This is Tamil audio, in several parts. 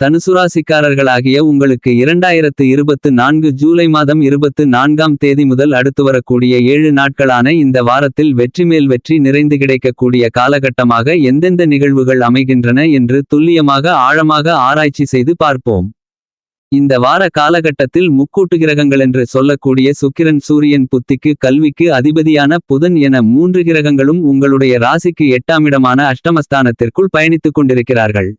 தனுசுராசிக்காரர்களாகிய உங்களுக்கு இரண்டாயிரத்து இருபத்து நான்கு ஜூலை மாதம் இருபத்து நான்காம் தேதி முதல் அடுத்து வரக்கூடிய ஏழு நாட்களான இந்த வாரத்தில் வெற்றி மேல் வெற்றி நிறைந்து கிடைக்கக்கூடிய காலகட்டமாக எந்தெந்த நிகழ்வுகள் அமைகின்றன என்று துல்லியமாக ஆழமாக ஆராய்ச்சி செய்து பார்ப்போம். இந்த வார காலகட்டத்தில் முக்கூட்டு கிரகங்களென்று சொல்லக்கூடிய சுக்கிரன் சூரியன் புத்திக்கு கல்விக்கு அதிபதியான புதன் என மூன்று கிரகங்களும் உங்களுடைய ராசிக்கு எட்டாமிடமான அஷ்டமஸ்தானத்திற்குள் பயணித்துக் கொண்டிருக்கிறார்கள்.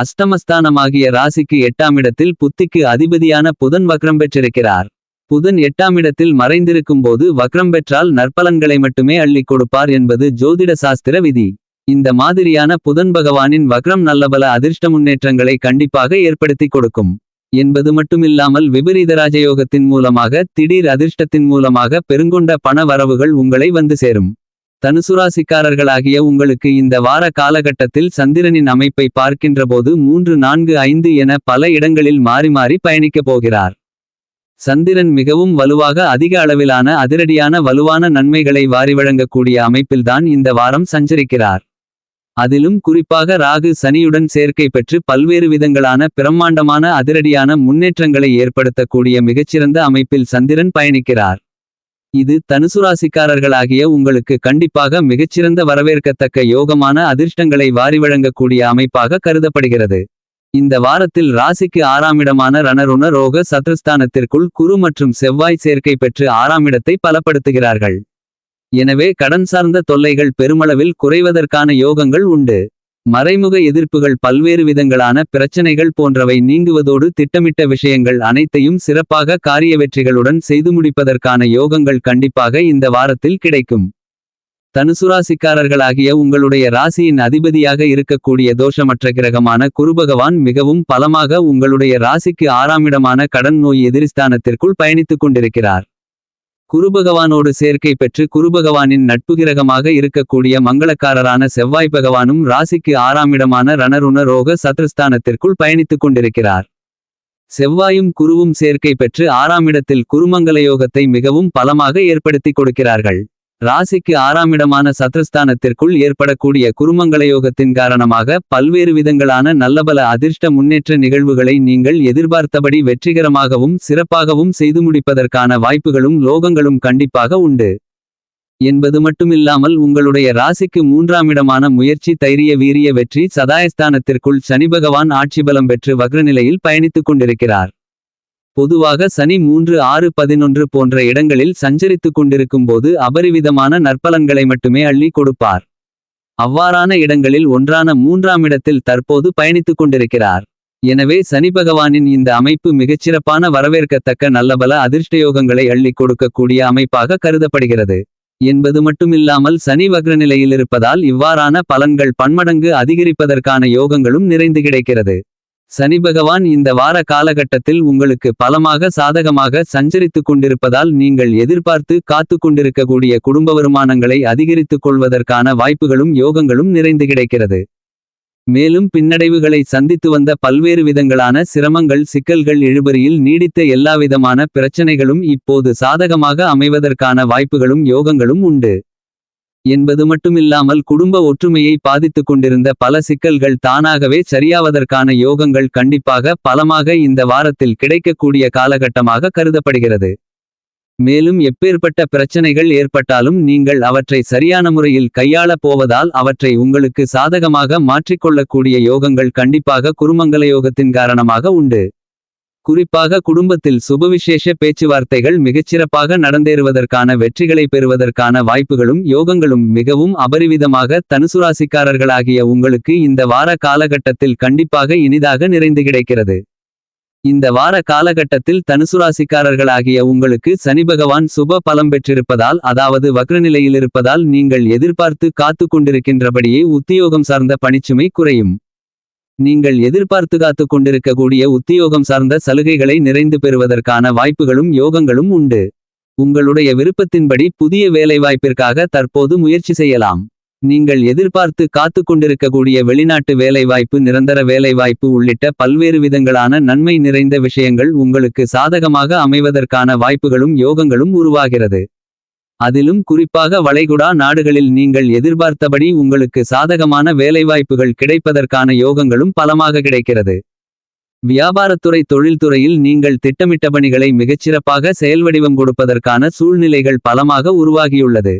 அஷ்டமஸ்தானமாகிய ராசிக்கு எட்டாமிடத்தில் புத்திக்கு அதிபதியான புதன் வக்ரம் பெற்றிருக்கிறார். புதன் எட்டாமிடத்தில் மறைந்திருக்கும்போது வக்ரம் பெற்றால் நற்பலன்களை மட்டுமே அள்ளிக் கொடுப்பார் என்பது ஜோதிட சாஸ்திர விதி. இந்த மாதிரியான புதன் பகவானின் வக்ரம் நல்லபல அதிர்ஷ்ட முன்னேற்றங்களை கண்டிப்பாக ஏற்படுத்திக் கொடுக்கும். என்பது மட்டுமில்லாமல் விபரீத ராஜயோகத்தின் மூலமாக திடீர் அதிர்ஷ்டத்தின் மூலமாக பெருங்கொண்ட பண வரவுகள் உங்களை வந்து சேரும். தனுசுராசிக்காரர்களாகிய உங்களுக்கு இந்த வார காலகட்டத்தில் சந்திரனின் அமைப்பை பார்க்கின்றபோது மூன்று நான்கு ஐந்து என பல இடங்களில் மாறி மாறி பயணிக்கப் போகிறார். சந்திரன் மிகவும் வலுவாக அதிக அளவிலான அதிரடியான வலுவான நன்மைகளை வாரி வழங்கக்கூடிய அமைப்பில்தான் இந்த வாரம் சஞ்சரிக்கிறார். அதிலும் குறிப்பாக ராகு சனியுடன் சேர்க்கை பெற்று பல்வேறு விதங்களான பிரம்மாண்டமான அதிரடியான முன்னேற்றங்களை ஏற்படுத்தக்கூடிய மிகச்சிறந்த அமைப்பில் சந்திரன் பயணிக்கிறார். இது தனுசுராசிக்காரர்களாகிய உங்களுக்கு கண்டிப்பாக மிகச்சிறந்த வரவேற்கத்தக்க யோகமான அதிர்ஷ்டங்களை வாரி வழங்கக்கூடிய அமைப்பாக கருதப்படுகிறது. இந்த வாரத்தில் ராசிக்கு ஆறாமிடமான ரணருண ரோக சத்ருஸ்தானத்திற்குள் குரு மற்றும் செவ்வாய் சேர்க்கை பெற்று ஆறாமிடத்தை பலப்படுத்துகிறார்கள். எனவே கடன் சார்ந்த தொல்லைகள் பெருமளவில் குறைவதற்கான யோகங்கள் உண்டு. மறைமுக எதிர்ப்புகள் பல்வேறு விதங்களான பிரச்சனைகள் போன்றவை நீங்குவதோடு திட்டமிட்ட விஷயங்கள் அனைத்தையும் சிறப்பாக காரிய வெற்றிகளுடன் செய்து முடிப்பதற்கான யோகங்கள் கண்டிப்பாக இந்த வாரத்தில் கிடைக்கும். தனுசுராசிக்காரர்களாகிய உங்களுடைய ராசியின் அதிபதியாக இருக்கக்கூடிய தோஷமற்ற கிரகமான குருபகவான் மிகவும் பலமாக உங்களுடைய ராசிக்கு ஆறாமிடமான கடன் நோய் எதிரிஸ்தானத்திற்குள் பயணித்துக் கொண்டிருக்கிறார். குருபகவானோடு சேர்க்கை பெற்று குருபகவானின் நட்புகிரகமாக இருக்கக்கூடிய மங்களக்காரரான செவ்வாய் பகவானும் ராசிக்கு ஆறாமிடமான ரணருண ரோக சத்ருஸ்தானத்திற்குள் பயணித்துக் கொண்டிருக்கிறார். செவ்வாயும் குருவும் சேர்க்கை பெற்று ஆறாமிடத்தில் குருமங்கள யோகத்தை மிகவும் பலமாக ஏற்படுத்திக் கொடுக்கிறார்கள். ராசிக்கு ஆறாமிடமான சத்ருஸ்தானத்திற்குள் ஏற்படக்கூடிய குருமங்கள யோகத்தின் காரணமாக பல்வேறு விதங்களான நல்லபல அதிர்ஷ்ட முன்னேற்ற நிகழ்வுகளை நீங்கள் எதிர்பார்த்தபடி வெற்றிகரமாகவும் சிறப்பாகவும் செய்து முடிப்பதற்கான வாய்ப்புகளும் லோகங்களும் கண்டிப்பாக உண்டு. என்பது மட்டுமில்லாமல் உங்களுடைய ராசிக்கு மூன்றாம் இடமான முயற்சி தைரிய வீரிய வெற்றி சதாயஸ்தானத்திற்குள் சனி பகவான் ஆட்சிபலம் பெற்று வக்ரநிலையில் பயணித்துக் கொண்டிருக்கிறார். பொதுவாக சனி மூன்று ஆறு பதினொன்று போன்ற இடங்களில் சஞ்சரித்துக் கொண்டிருக்கும்போது அபரிவிதமான நற்பலன்களை மட்டுமே அள்ளி கொடுப்பார். அவ்வாறான இடங்களில் ஒன்றான மூன்றாம் இடத்தில் தற்போது பயணித்துக் கொண்டிருக்கிறார். எனவே சனி பகவானின் இந்த அமைப்பு மிகச்சிறப்பான வரவேற்கத்தக்க நல்லபல அதிர்ஷ்டயோகங்களை அள்ளி கொடுக்கக்கூடிய அமைப்பாக கருதப்படுகிறது. என்பது மட்டுமில்லாமல் சனி வக்ரநிலையில் இருப்பதால் இவ்வாறான பலன்கள் பன்மடங்கு அதிகரிப்பதற்கான யோகங்களும் நிறைந்து கிடைக்கிறது. சனி பகவான் இந்த வார காலகட்டத்தில் உங்களுக்கு பலமாக சாதகமாக சஞ்சரித்துக் கொண்டிருப்பதால் நீங்கள் எதிர்பார்த்து காத்து கொண்டிருக்கக்கூடிய குடும்ப வருமானங்களை அதிகரித்துக் கொள்வதற்கான வாய்ப்புகளும் யோகங்களும் நிறைந்து கிடைக்கிறது. மேலும் பின்னடைவுகளை சந்தித்து வந்த பல்வேறு விதங்களான சிரமங்கள் சிக்கல்கள் இழுபறியில் நீடித்த எல்லாவிதமான பிரச்சனைகளும் இப்போது சாதகமாக அமைவதற்கான வாய்ப்புகளும் யோகங்களும் உண்டு. என்பது மட்டுமில்லாமல் குடும்ப ஒற்றுமையை பாதித்துக் கொண்டிருந்த பல சிக்கல்கள் தானாகவே சரியாவதற்கான யோகங்கள் கண்டிப்பாக பலமாக இந்த வாரத்தில் கிடைக்கக்கூடிய காலகட்டமாக கருதப்படுகிறது. மேலும் எப்பேற்பட்ட பிரச்சனைகள் ஏற்பட்டாலும் நீங்கள் அவற்றை சரியான முறையில் கையாளப் போவதால் அவற்றை உங்களுக்கு சாதகமாக மாற்றிக்கொள்ளக்கூடிய யோகங்கள் கண்டிப்பாக குருமங்கல யோகத்தின் காரணமாக உண்டு. குறிப்பாக குடும்பத்தில் சுபவிசேஷ பேச்சுவார்த்தைகள் மிகச்சிறப்பாக நடந்தேறுவதற்கான வெற்றிகளை பெறுவதற்கான வாய்ப்புகளும் யோகங்களும் மிகவும் அபரிவிதமாக தனுசுராசிக்காரர்களாகிய உங்களுக்கு இந்த வார காலகட்டத்தில் கண்டிப்பாக இனிதாக நிறைந்து கிடைக்கிறது. இந்த வார காலகட்டத்தில் தனுசுராசிக்காரர்களாகிய உங்களுக்கு சனி பகவான் சுப பலம் பெற்றிருப்பதால் அதாவது வக்ரநிலையில் இருப்பதால் நீங்கள் எதிர்பார்த்து காத்து கொண்டிருக்கின்றபடியே உத்தியோகம் சார்ந்த பணிச்சுமை குறையும். நீங்கள் எதிர்பார்த்து காத்து கொண்டிருக்கக்கூடிய உத்தியோகம் சார்ந்த சலுகைகளை நிறைந்து பெறுவதற்கான வாய்ப்புகளும் யோகங்களும் உண்டு. உங்களுடைய விருப்பத்தின்படி புதிய வேலைவாய்ப்பிற்காக தற்போது முயற்சி செய்யலாம். நீங்கள் எதிர்பார்த்து காத்து கொண்டிருக்கக்கூடிய வெளிநாட்டு வேலைவாய்ப்பு நிரந்தர வேலைவாய்ப்பு உள்ளிட்ட பல்வேறு விதங்களான நன்மை நிறைந்த விஷயங்கள் உங்களுக்கு சாதகமாக அமைவதற்கான வாய்ப்புகளும் யோகங்களும் உருவாகிறது. அதிலும் குறிப்பாக வளைகுடா நாடுகளில் நீங்கள் எதிர்பார்த்தபடி உங்களுக்கு சாதகமான வேலைவாய்ப்புகள் கிடைப்பதற்கான யோகங்களும் பலமாக கிடைக்கிறது வியாபாரத்துறை தொழில்துறையில் நீங்கள் திட்டமிட்ட பணிகளை மிகச்சிறப்பாக செயல்வடிவம் கொடுப்பதற்கான சூழ்நிலைகள் பலமாக உருவாகியுள்ளது.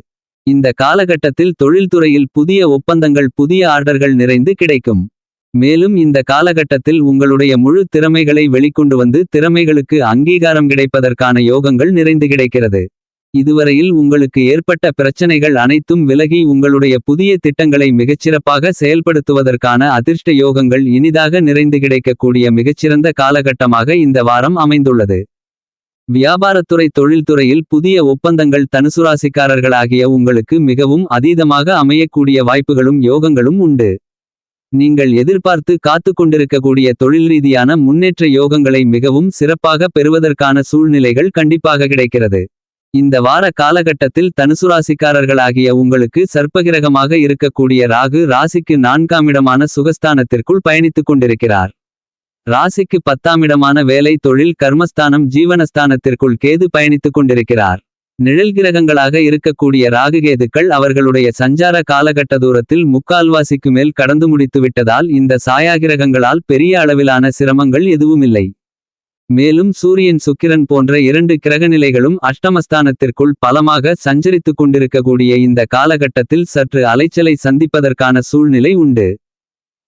இந்த காலகட்டத்தில் தொழில்துறையில் புதிய ஒப்பந்தங்கள் புதிய ஆர்டர்கள் நிறைந்து கிடைக்கும். மேலும் இந்த காலகட்டத்தில் உங்களுடைய முழு திறமைகளை வெளிக்கொண்டு வந்து திறமைகளுக்கு அங்கீகாரம் கிடைப்பதற்கான யோகங்கள் நிறைந்து கிடைக்கிறது. இதுவரையில் உங்களுக்கு ஏற்பட்ட பிரச்சனைகள் அனைத்தும் விலகி உங்களுடைய புதிய திட்டங்களை மிகச்சிறப்பாக செயல்படுத்துவதற்கான அதிர்ஷ்ட யோகங்கள் இனிதாக நிறைந்து கிடைக்கக்கூடிய மிகச்சிறந்த காலகட்டமாக இந்த வாரம் அமைந்துள்ளது. வியாபாரத்துறை தொழில்துறையில் புதிய ஒப்பந்தங்கள் தனுசுராசிக்காரர்களாகிய உங்களுக்கு மிகவும் அதீதமாக அமையக்கூடிய வாய்ப்புகளும் யோகங்களும் உண்டு. நீங்கள் எதிர்பார்த்து காத்து கொண்டிருக்கக்கூடிய தொழில் ரீதியான முன்னேற்ற யோகங்களை மிகவும் சிறப்பாக பெறுவதற்கான சூழ்நிலைகள் கண்டிப்பாக கிடைக்கிறது. இந்த வார காலகட்டத்தில் தனுசுராசிக்காரர்களாகிய உங்களுக்கு சர்ப்பகிரகமாக இருக்கக்கூடிய ராகு ராசிக்கு நான்காமிடமான சுகஸ்தானத்திற்குள் பயணித்துக் கொண்டிருக்கிறார். ராசிக்கு பத்தாமிடமான வேலை தொழில் கர்மஸ்தானம் ஜீவனஸ்தானத்திற்குள் கேது பயணித்துக் கொண்டிருக்கிறார். நிழல் கிரகங்களாக இருக்கக்கூடிய ராகுகேதுக்கள் அவர்களுடைய சஞ்சார காலகட்ட தூரத்தில் முக்கால்வாசிக்கு மேல் கடந்து முடித்து விட்டதால் இந்த சாயாகிரகங்களால் பெரிய அளவிலான சிரமங்கள் எதுவுமில்லை. மேலும் சூரியன் சுக்கிரன் போன்ற இரண்டு கிரகநிலைகளும் அஷ்டமஸ்தானத்திற்குள் பலமாக சஞ்சரித்துக் கொண்டிருக்கக்கூடிய இந்த காலகட்டத்தில் சற்று அலைச்சலை சந்திப்பதற்கான சூழ்நிலை உண்டு.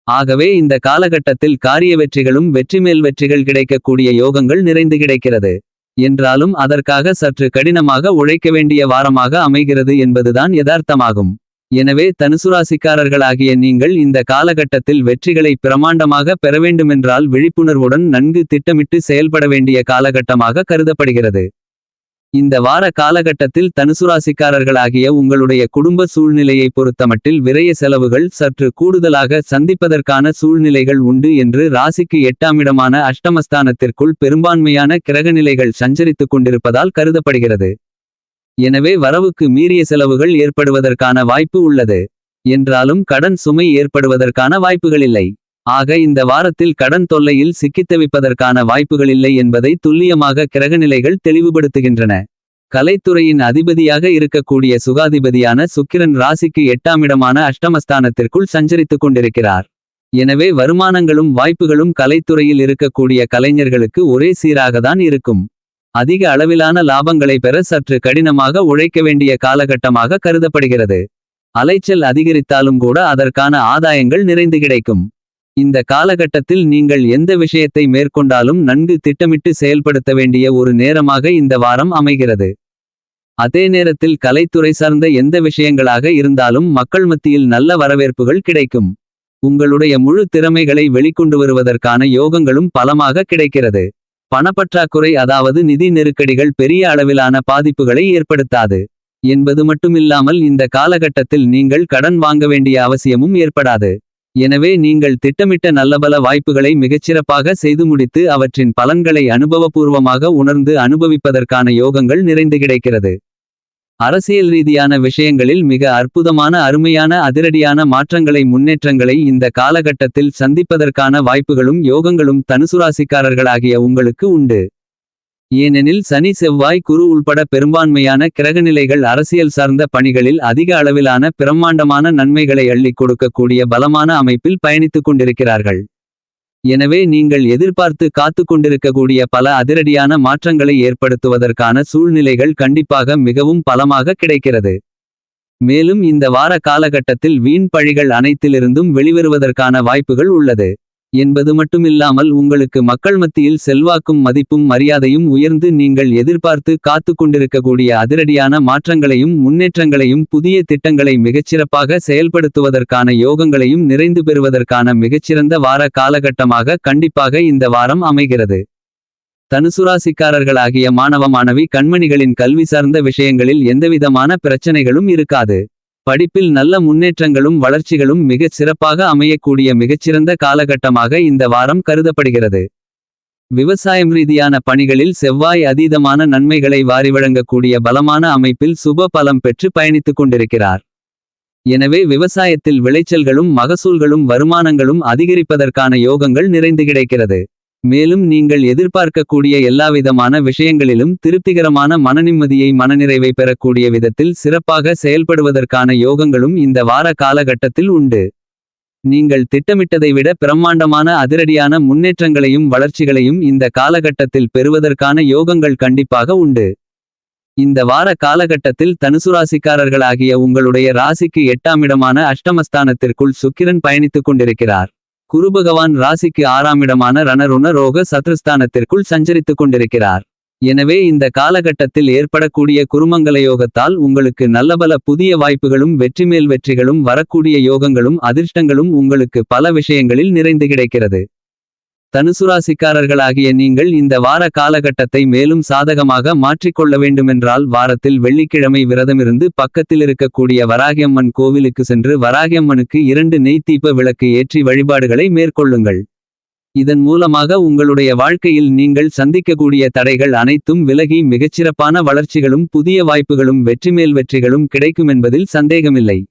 ஆகவே இந்த காலகட்டத்தில் காரிய வெற்றிகளும் வெற்றிமேல் வெற்றிகள் கிடைக்கக்கூடிய யோகங்கள் நிறைந்து கிடைக்கிறது. என்றாலும் அதற்காக சற்று கடினமாக உழைக்க வேண்டிய வாரமாக அமைகிறது என்பதுதான் யதார்த்தமாகும். எனவே தனுசுராசிக்காரர்களாகிய நீங்கள் இந்த காலகட்டத்தில் வெற்றிகளை பிரமாண்டமாக பெறவேண்டுமென்றால் விழிப்புணர்வுடன் நன்கு திட்டமிட்டு செயல்பட வேண்டிய காலகட்டமாக கருதப்படுகிறது. இந்த வார காலகட்டத்தில் தனுசுராசிக்காரர்களாகிய உங்களுடைய குடும்ப சூழ்நிலையை பொறுத்தமட்டில் விரைய செலவுகள் சற்று கூடுதலாக சந்திப்பதற்கான சூழ்நிலைகள் உண்டு என்று ராசிக்கு எட்டாமிடமான அஷ்டமஸ்தானத்திற்குள் பெரும்பான்மையான கிரகநிலைகள் சஞ்சரித்துக் கொண்டிருப்பதால் கருதப்படுகிறது. எனவே வரவுக்கு மீறிய செலவுகள் ஏற்படுவதற்கான வாய்ப்பு உள்ளது. என்றாலும் கடன் சுமை ஏற்படுவதற்கான வாய்ப்புகளில்லை. ஆக இந்த வாரத்தில் கடன் தொல்லையில் சிக்கித்தவிப்பதற்கான வாய்ப்புகளில்லை என்பதை துல்லியமாக கிரகநிலைகள் தெளிவுபடுத்துகின்றன. கலைத்துறையின் அதிபதியாக இருக்கக்கூடிய சுகாதிபதியான சுக்கிரன் ராசிக்கு எட்டாமிடமான அஷ்டமஸ்தானத்திற்குள் சஞ்சரித்துக் கொண்டிருக்கிறார். எனவே வருமானங்களும் வாய்ப்புகளும் கலைத்துறையில் இருக்கக்கூடிய கலைஞர்களுக்கு ஒரே சீராகத்தான் இருக்கும். அதிக அளவிலான லாபங்களை பெற சற்று கடினமாக உழைக்க வேண்டிய காலகட்டமாக கருதப்படுகிறது. அலைச்சல் அதிகரித்தாலும் கூட அதற்கான ஆதாயங்கள் நிறைந்து கிடைக்கும். இந்த காலகட்டத்தில் நீங்கள் எந்த விஷயத்தை மேற்கொண்டாலும் நன்கு திட்டமிட்டு செயல்படுத்த வேண்டிய ஒரு நேரமாக இந்த வாரம் அமைகிறது. அதே நேரத்தில் கலைத்துறை சார்ந்த எந்த விஷயங்களாக இருந்தாலும் மக்கள் மத்தியில் நல்ல வரவேற்புகள் கிடைக்கும். உங்களுடைய முழு திறமைகளை வெளிக்கொண்டு வருவதற்கான யோகங்களும் பலமாக கிடைக்கிறது. பணப்பற்றாக்குறை அதாவது நிதி நெருக்கடிகள் பெரிய அளவிலான பாதிப்புகளை ஏற்படுத்தாது. என்பது மட்டுமில்லாமல் இந்த காலகட்டத்தில் நீங்கள் கடன் வாங்க வேண்டிய அவசியமும் ஏற்படாது. எனவே நீங்கள் திட்டமிட்ட நல்லபல வாய்ப்புகளை மிகச்சிறப்பாக செய்து முடித்து அவற்றின் பலன்களை அனுபவபூர்வமாக உணர்ந்து அனுபவிப்பதற்கான யோகங்கள் நிறைந்து கிடைக்கிறது. அரசியல் ரீதியான விஷயங்களில் மிக அற்புதமான அருமையான அதிரடியான மாற்றங்களை முன்னேற்றங்களை இந்த காலகட்டத்தில் சந்திப்பதற்கான வாய்ப்புகளும் யோகங்களும் தனுசுராசிக்காரர்களாகிய உங்களுக்கு உண்டு. ஏனெனில் சனி செவ்வாய் குரு உள்பட பெரும்பான்மையான கிரகநிலைகள் அரசியல் சார்ந்த பணிகளில் அதிக அளவிலான பிரம்மாண்டமான நன்மைகளை அள்ளிக் கொடுக்கக்கூடிய பலமான அமைப்பில் பயணித்துக் கொண்டிருக்கிறார்கள். எனவே நீங்கள் எதிர்பார்த்து காத்துக் கொண்டிருக்கக்கூடிய பல அதிரடியான மாற்றங்களை ஏற்படுத்துவதற்கான சூழ்நிலைகள் கண்டிப்பாக மிகவும் பலமாக கிடைக்கிறது. மேலும் இந்த வார காலகட்டத்தில் வீண் பழிகள் அனைத்திலிருந்தும் வெளிவருவதற்கான வாய்ப்புகள் உள்ளது. என்பது மட்டுமில்லாமல் உங்களுக்கு மக்கள் மத்தியில் செல்வாக்கும் மதிப்பும் மரியாதையும் உயர்ந்து நீங்கள் எதிர்பார்த்து காத்துக் கொண்டிருக்கக்கூடிய அதிரடியான மாற்றங்களையும் முன்னேற்றங்களையும் புதிய திட்டங்களை மிகச்சிறப்பாக செயல்படுத்துவதற்கான யோகங்களையும் நிறைந்து பெறுவதற்கான மிகச்சிறந்த வார காலகட்டமாக கண்டிப்பாக இந்த வாரம் அமைகிறது. தனுசுராசிக்காரர்களாகிய மாணவ மாணவி கண்மணிகளின் கல்வி சார்ந்த விஷயங்களில் எந்தவிதமான பிரச்சனைகளும் இருக்காது. படிப்பில் நல்ல முன்னேற்றங்களும் வளர்ச்சிகளும் மிகச் சிறப்பாக அமையக்கூடிய மிகச்சிறந்த காலகட்டமாக இந்த வாரம் கருதப்படுகிறது. விவசாயம் ரீதியான பணிகளில் செவ்வாய் அதீதமான நன்மைகளை வாரி வழங்கக்கூடிய பலமான அமைப்பில் சுப பலம் பெற்று பயணித்துக் கொண்டிருக்கிறார். எனவே விவசாயத்தில் விளைச்சல்களும் மகசூல்களும் வருமானங்களும் அதிகரிப்பதற்கான யோகங்கள் நிறைந்து கிடைக்கிறது. மேலும் நீங்கள் எதிர்பார்க்கக்கூடிய எல்லாவிதமான விஷயங்களிலும் திருப்திகரமான மனநிம்மதியை மனநிறைவை பெறக்கூடிய விதத்தில் சிறப்பாக செயல்படுவதற்கான யோகங்களும் இந்த வார காலகட்டத்தில் உண்டு. நீங்கள் திட்டமிட்டதை விட பிரம்மாண்டமான அதிரடியான முன்னேற்றங்களையும் வளர்ச்சிகளையும் இந்த காலகட்டத்தில் பெறுவதற்கான யோகங்கள் கண்டிப்பாக உண்டு இந்த வார காலகட்டத்தில் தனுசுராசிக்காரர்களாகிய உங்களுடைய ராசிக்கு எட்டாமிடமான அஷ்டமஸ்தானத்திற்குள் சுக்கிரன் பயணித்துக் கொண்டிருக்கிறார் குருபகவான் ராசிக்கு ஆறாமிடமான ரணருண ரோக சத்ருஸ்தானத்திற்குள் சஞ்சரித்துக் கொண்டிருக்கிறார். எனவே இந்த காலகட்டத்தில் ஏற்படக்கூடிய குருமங்கல யோகத்தால் உங்களுக்கு நல்லபல புதிய வாய்ப்புகளும் வெற்றிமேல் வெற்றிகளும் வரக்கூடிய யோகங்களும் அதிர்ஷ்டங்களும் உங்களுக்கு பல விஷயங்களில் நிறைந்து கிடைக்கிறது. தனுசுராசிக்காரர்களாகிய நீங்கள் இந்த வார காலகட்டத்தை மேலும் சாதகமாக மாற்றிக்கொள்ள வேண்டுமென்றால் வாரத்தில் வெள்ளிக்கிழமை விரதமிருந்து பக்கத்தில் இருக்கக்கூடிய வராகியம்மன் கோவிலுக்கு சென்று வராகியம்மனுக்கு இரண்டு நெய் விளக்கு ஏற்றி வழிபாடுகளை மேற்கொள்ளுங்கள். இதன் மூலமாக உங்களுடைய வாழ்க்கையில் நீங்கள் சந்திக்கக்கூடிய தடைகள் அனைத்தும் விலகி மிகச்சிறப்பான வளர்ச்சிகளும் புதிய வாய்ப்புகளும் வெற்றிமேல் வெற்றிகளும் கிடைக்குமென்பதில் சந்தேகமில்லை.